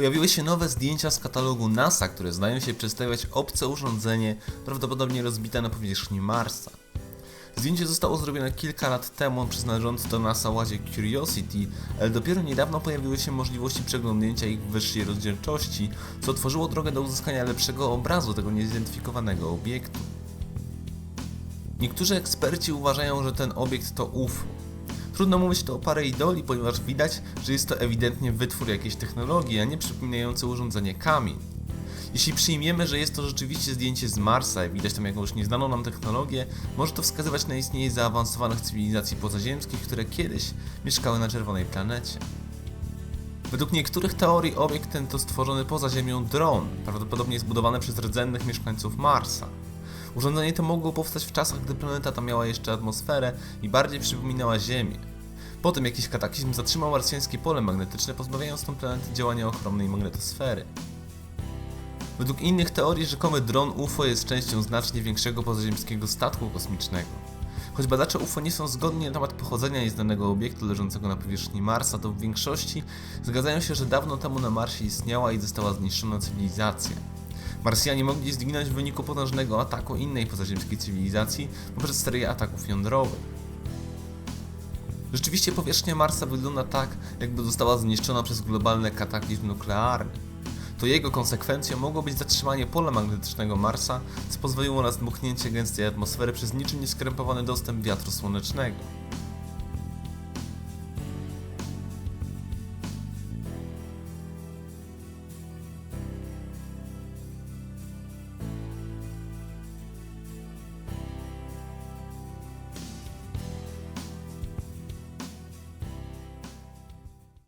Pojawiły się nowe zdjęcia z katalogu NASA, które zdają się przedstawiać obce urządzenie, prawdopodobnie rozbite na powierzchni Marsa. Zdjęcie zostało zrobione kilka lat temu przez należący do NASA łazie Curiosity, ale dopiero niedawno pojawiły się możliwości przeglądnięcia ich w wyższej rozdzielczości, co otworzyło drogę do uzyskania lepszego obrazu tego niezidentyfikowanego obiektu. Niektórzy eksperci uważają, że ten obiekt to UFO. Trudno mówić to o parę idoli, ponieważ widać, że jest to ewidentnie wytwór jakiejś technologii, a nie przypominające urządzenie kamień. Jeśli przyjmiemy, że jest to rzeczywiście zdjęcie z Marsa i widać tam jakąś nieznaną nam technologię, może to wskazywać na istnienie zaawansowanych cywilizacji pozaziemskich, które kiedyś mieszkały na czerwonej planecie. Według niektórych teorii obiekt ten to stworzony poza Ziemią dron, prawdopodobnie zbudowany przez rdzennych mieszkańców Marsa. Urządzenie to mogło powstać w czasach, gdy planeta ta miała jeszcze atmosferę i bardziej przypominała Ziemię. Potem jakiś kataklizm zatrzymał marsjańskie pole magnetyczne, pozbawiając tą planetę działania ochronnej magnetosfery. Według innych teorii rzekomy dron UFO jest częścią znacznie większego pozaziemskiego statku kosmicznego. Choć badacze UFO nie są zgodni na temat pochodzenia nieznanego obiektu leżącego na powierzchni Marsa, to w większości zgadzają się, że dawno temu na Marsie istniała i została zniszczona cywilizacja. Marsjanie mogli zginąć w wyniku potężnego ataku innej pozaziemskiej cywilizacji poprzez serię ataków jądrowych. Rzeczywiście powierzchnia Marsa wygląda tak, jakby została zniszczona przez globalny kataklizm nuklearny. To jego konsekwencją mogło być zatrzymanie pola magnetycznego Marsa, co pozwoliło na zdmuchnięcie gęstej atmosfery przez niczym nieskrępowany dostęp wiatru słonecznego.